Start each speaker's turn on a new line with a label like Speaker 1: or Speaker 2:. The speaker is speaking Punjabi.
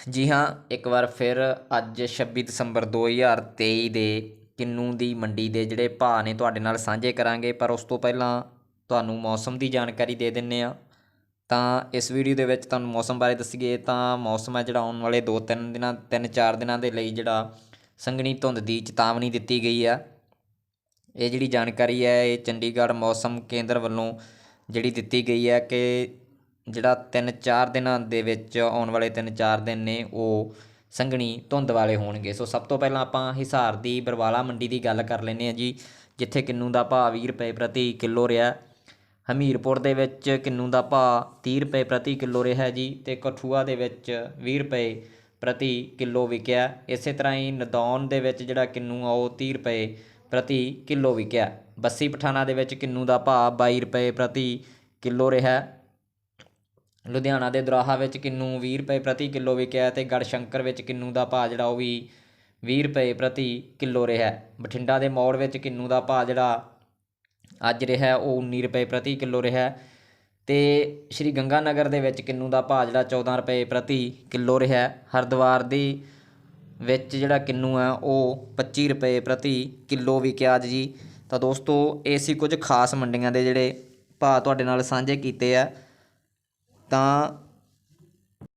Speaker 1: ਜੀ ਹਾਂ, ਇੱਕ ਵਾਰ ਫਿਰ ਅੱਜ 26 ਦਸੰਬਰ 2023 ਦੇ ਕਿੰਨੂ ਦੀ ਮੰਡੀ ਦੇ ਜਿਹੜੇ ਭਾਅ ਨੇ ਤੁਹਾਡੇ ਨਾਲ ਸਾਂਝੇ ਕਰਾਂਗੇ, ਪਰ ਉਸ ਤੋਂ ਪਹਿਲਾਂ ਤੁਹਾਨੂੰ ਮੌਸਮ ਦੀ ਜਾਣਕਾਰੀ ਦੇ ਦਿੰਨੇ ਆ ਤਾਂ ਇਸ ਵੀਡੀਓ ਦੇ ਵਿੱਚ ਤੁਹਾਨੂੰ ਮੌਸਮ ਬਾਰੇ ਦੱਸੀਏ, ਤਾਂ ਮੌਸਮ ਹੈ ਜਿਹੜਾ ਆਉਣ ਵਾਲੇ 2-3 ਦਿਨਾਂ 3-4 ਦਿਨਾਂ ਦੇ ਲਈ ਜਿਹੜਾ ਸੰਘਣੀ ਧੁੰਦ ਦੀ ਚੇਤਾਵਨੀ ਦਿੱਤੀ ਗਈ ਆ ਇਹ ਜਿਹੜੀ ਜਾਣਕਾਰੀ ਹੈ, ਇਹ ਚੰਡੀਗੜ੍ਹ ਮੌਸਮ ਕੇਂਦਰ ਵੱਲੋਂ ਜਿਹੜੀ ਦਿੱਤੀ ਗਈ ਹੈ ਕਿ ਜਿਹੜਾ 3-4 ਦਿਨਾਂ ਦੇ ਵਿੱਚ ਆਉਣ ਵਾਲੇ 3-4 ਦਿਨ ਨੇ, ਉਹ ਸੰਘਣੀ ਧੁੰਦ ਵਾਲੇ ਹੋਣਗੇ। ਸੋ ਸਭ ਤੋਂ ਪਹਿਲਾਂ ਆਪਾਂ ਹਿਸਾਰ ਦੀ ਬਰਵਾਲਾ ਮੰਡੀ ਦੀ ਗੱਲ ਕਰ ਲੈਂਦੇ ਹਾਂ ਜੀ, ਜਿੱਥੇ ਕਿੰਨੂ ਦਾ ਭਾਅ 20 ਰੁਪਏ ਪ੍ਰਤੀ ਕਿਲੋ ਰਿਹਾ। ਹਮੀਰਪੁਰ ਦੇ ਵਿੱਚ ਕਿੰਨੂ ਦਾ ਭਾਅ 30 ਰੁਪਏ ਪ੍ਰਤੀ ਕਿਲੋ ਰਿਹਾ ਜੀ ਤੇ ਕਠੂਆ ਦੇ ਵਿੱਚ 20 ਰੁਪਏ ਪ੍ਰਤੀ ਕਿਲੋ ਵਿਕਿਆ। ਇਸੇ ਤਰ੍ਹਾਂ ਹੀ ਨਦੌਨ ਦੇ ਵਿੱਚ ਜਿਹੜਾ ਕਿੰਨੂ ਆ, ਉਹ 30 ਰੁਪਏ ਪ੍ਰਤੀ ਕਿਲੋ ਵਿਕਿਆ। ਬੱਸੀ ਪਠਾਣਾ ਦੇ ਵਿੱਚ ਕਿੰਨੂ ਦਾ ਭਾਅ 22 ਰੁਪਏ ਪ੍ਰਤੀ ਕਿਲੋ ਰਿਹਾ। ਲੁਧਿਆਣਾ ਦੇ ਦੁਰਾਹਾ ਵਿੱਚ ਕਿੰਨੂ ਵੀਹ ਰੁਪਏ ਪ੍ਰਤੀ ਕਿਲੋ ਵਿਕਿਆ ਅਤੇ ਗੜਸ਼ੰਕਰ ਵਿੱਚ ਕਿੰਨੂ ਦਾ ਭਾਅ ਜਿਹੜਾ ਉਹ ਵੀ 20 ਰੁਪਏ ਪ੍ਰਤੀ ਕਿਲੋ ਰਿਹਾ ਬਠਿੰਡਾ ਦੇ ਮੋੜ ਵਿੱਚ ਕਿੰਨੂ ਦਾ ਭਾਅ ਜਿਹੜਾ ਅੱਜ ਰਿਹਾ ਉਹ 19 ਰੁਪਏ ਪ੍ਰਤੀ ਕਿਲੋ ਰਿਹਾ ਤੇ ਸ਼੍ਰੀ ਗੰਗਾ ਨਗਰ ਦੇ ਵਿੱਚ ਕਿੰਨੂ ਦਾ ਭਾਅ ਜਿਹੜਾ 14 ਰੁਪਏ ਪ੍ਰਤੀ ਕਿਲੋ ਰਿਹਾ ਹਰਿਦੁਆਰ ਦੀ ਵਿੱਚ ਜਿਹੜਾ ਕਿੰਨੂ ਆ ਉਹ 25 ਰੁਪਏ ਪ੍ਰਤੀ ਕਿਲੋ ਵਿਕਿਆ ਅੱਜ ਜੀ। ਤਾਂ ਦੋਸਤੋ, ਇਹ ਸੀ ਕੁਝ ਖਾਸ ਮੰਡੀਆਂ ਦੇ ਜਿਹੜੇ ਭਾਅ ਤੁਹਾਡੇ ਨਾਲ ਸਾਂਝੇ ਕੀਤੇ ਆ। ਤਾਂ